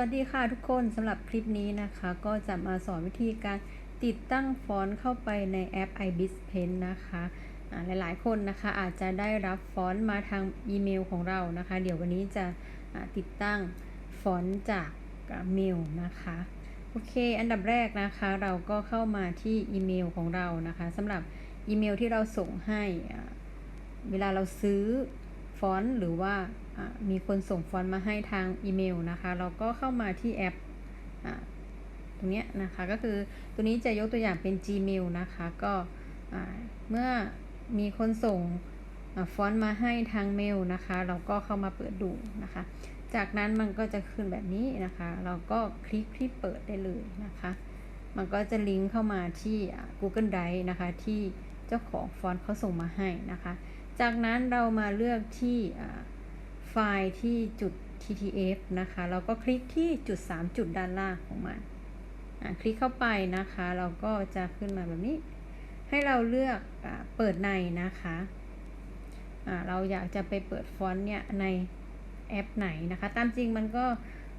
วัสดีค่ะทุกคนสำหรับคลิปนี้นะคะ ก็จะมาสอนวิธีการติดตั้งฟอนต์เข้าไปในแอป ibis pen นะคะหลายๆ คนนะคะอาจจะได้รับฟอนต์มาทางอีเมลของเรานะคะ เดี๋ยววันนี้จะติดตั้งฟอนต์จากอ่าเมลนะคะโอเค อันดับแรกนะคะเราก็เข้ามาที่อีเมลของเรานะคะสำหรับอีเมลที่เราส่งให้เวลาเราซื้อ ฟอนต์หรือว่ามีคนส่งฟอนต์มาให้ทางอีเมลนะคะเราก็เข้ามาที่แอปอตรงนี้นะคะก็คือตัวนี้จะยกตัวอย่างเป็น Gmail นะคะก็เมื่อมีคนส่งอฟอนต์มาให้ทางเมลนะคะ เราก็เข้ามาเปิดดูนะคะ จากนั้นมันก็จะขึ้นแบบนี้นะคะ เราก็คลิกที่เปิดได้เลยนะคะ มันก็จะลิงก์เข้ามาที่ Google Drive นะคะ ที่เจ้าของฟอนต์เขาส่งมาให้นะคะ จากนั้นเรามาเลือกที่ไฟล์ที่จุด ttf นะคะ เราก็คลิกที่จุด 3 จุดด้านล่างของมัน คลิกเข้าไปนะคะ เราก็จะขึ้นมาแบบนี้ ให้เราเลือกอเปิดในนะคะเราอยากจะไปเปิดฟอนต์เนี่ยในแอปไหนนะคะ ตามจริงมันก็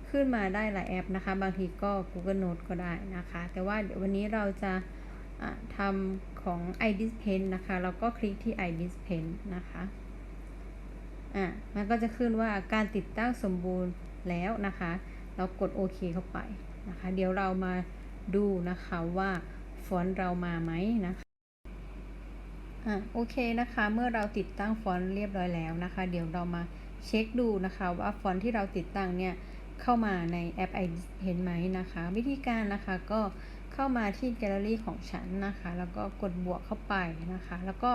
ขึ้นมาได้หลายแอปนะคะ บางทีก็ Google Note ก็ได้นะคะ แต่ว่าเดี๋ยววันนี้เราจะ ทำของ iDis Pen นะคะ เราก็คลิกที่ iDis Pen นะคะอ่ามันก็จะขึ้นว่าการติดตั้งสมบูรณ์แล้วนะคะ เรากดโอเคเข้าไปนะคะ เดี๋ยวเรามาดูนะคะว่าฟอนต์เรามาไหมนะคะอะโอเคนะคะ เมื่อเราติดตั้งฟอนต์เรียบร้อยแล้วนะคะ เดี๋ยวเรามาเช็คดูนะคะว่าฟอนต์ที่เราติดตั้งเนี่ยเข้ามาในแอป i เห็นไหมนะคะ วิธีการนะคะก็ เข้ามาที่แกลเลอรี่ของฉันนะคะ แล้วก็กดบวกเข้าไปนะคะ แล้วก็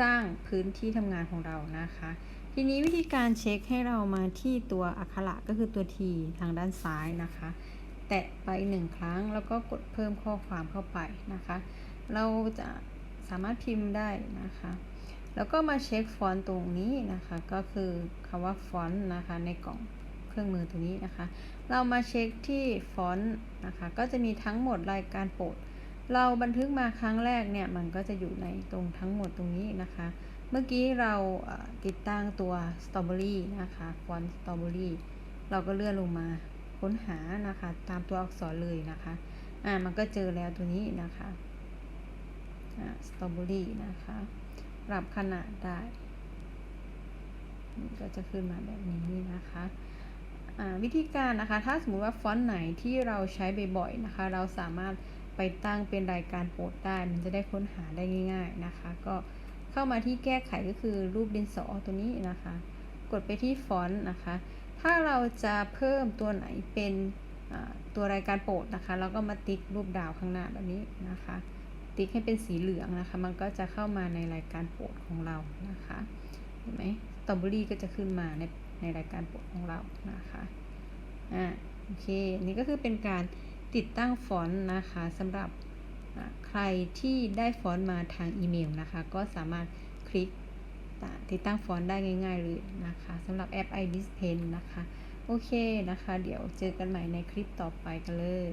สร้างพื้นที่ทำงานของเรานะคะ ทีนี้วิธีการเช็คให้เรามาที่ตัวอักขระก็คือตัว T ทางด้านซ้ายนะคะ แตะไปหนึ่งครั้ง แล้วก็กดเพิ่มข้อความเข้าไปนะคะ เราจะสามารถพิมพ์ได้นะคะ แล้วก็มาเช็คฟอนต์ตรงนี้นะคะ ก็คือคำว่าฟอนต์นะคะในกล่อง เครื่องมือตรงนี้นะคะ เรามาเช็คที่ฟอนต์นะคะ ก็จะมีทั้งหมดรายการโปรด เราบันทึกมาครั้งแรกเนี่ย มันก็จะอยู่ในตรงทั้งหมดตรงนี้นะคะ เมื่อกี้เราติดตั้งตัวสตรอเบอรี่นะคะฟอนต์สตรอเบอรี่เราก็เลื่อนลงมาค้นหานะคะ ตามตัวอักษรเลยนะคะ อ่า มันก็เจอแล้วตัวนี้นะคะสตรอเบอรี่นะคะ ปรับขนาดได้มันก็จะขึ้นมาแบบนี้นะคะ วิธีการนะคะ ถ้าสมมุติว่าฟอนต์ไหนที่เราใช้บ่อยๆนะคะ เราสามารถไปตั้งเป็นรายการโปรดได้ มันจะได้ค้นหาได้ง่าย ๆนะคะ ก็เข้ามาที่แก้ไขก็คือรูปดินสอตัวนี้นะคะ กดไปที่ฟอนต์นะคะ ถ้าเราจะเพิ่มตัวไหนเป็นตัวรายการโปรดนะคะเราก็มาติ๊กรูปดาวข้างหน้าแบบนี้นะคะ ติ๊กให้เป็นสีเหลืองนะคะ มันก็จะเข้ามาในรายการโปรดของเรานะคะ เห็นไหมสตรอเบอรี่ก็จะขึ้นมาใน ในรายการโปรดของเรานะคะอ่าโอเคนี่ก็คือเป็นการติดตั้งฟอนต์นะคะสำหรับใครที่ได้ฟอนต์มาทางอีเมลนะคะ ก็สามารถคลิกติดตั้งฟอนต์ได้ง่าย ๆ เลยนะคะสำหรับแอป iDis Pen นะคะ โอเคนะคะ เดี๋ยวเจอกันใหม่ในคลิปต่อไปกันเลย